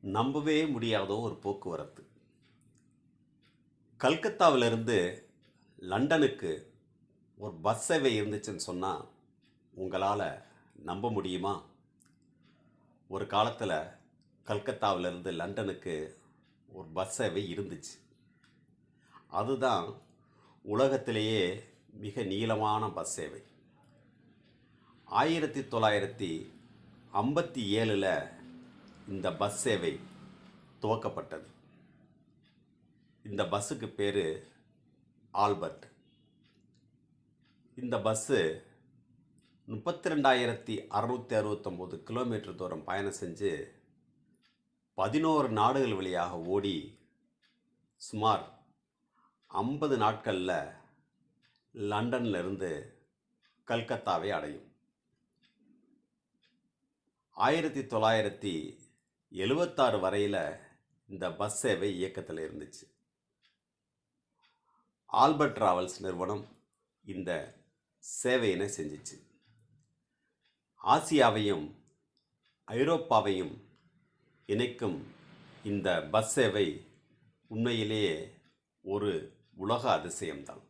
நம்பவே முடியாத ஒரு போக்குவரத்து. கல்கத்தாவிலிருந்து லண்டனுக்கு ஒரு பஸ் சேவை இருந்துச்சுன்னு சொன்னால் உங்களால் நம்ப முடியுமா? ஒரு காலத்தில் கல்கத்தாவிலிருந்து லண்டனுக்கு ஒரு பஸ் சேவை இருந்துச்சு. அதுதான் உலகத்திலேயே மிக நீளமான பஸ் சேவை. ஆயிரத்தி தொள்ளாயிரத்தி ஐம்பத்தி ஏழில் இந்த பஸ் சேவை துவக்கப்பட்டது. இந்த பஸ்ஸுக்கு பேர் ஆல்பர்ட். இந்த பஸ்ஸு முப்பத்தி ரெண்டாயிரத்தி அறுநூற்றி அறுபத்தொம்போது கிலோமீட்டர் தூரம் பயணம் செஞ்சு பதினோரு நாடுகள் வழியாக ஓடி சுமார் ஐம்பது நாட்களில் லண்டன்ல இருந்து கல்கத்தாவை அடையும். ஆயிரத்தி தொள்ளாயிரத்தி எழுவத்தாறு வரையில் இந்த பஸ் சேவை இயக்கத்தில் இருந்துச்சு. ஆல்பர்ட் டிராவல்ஸ் நிறுவனம் இந்த சேவையினை செஞ்சிச்சு. ஆசியாவையும் ஐரோப்பாவையும் இணைக்கும் இந்த பஸ் சேவை உண்மையிலேயே ஒரு உலக அதிசயம்தான்.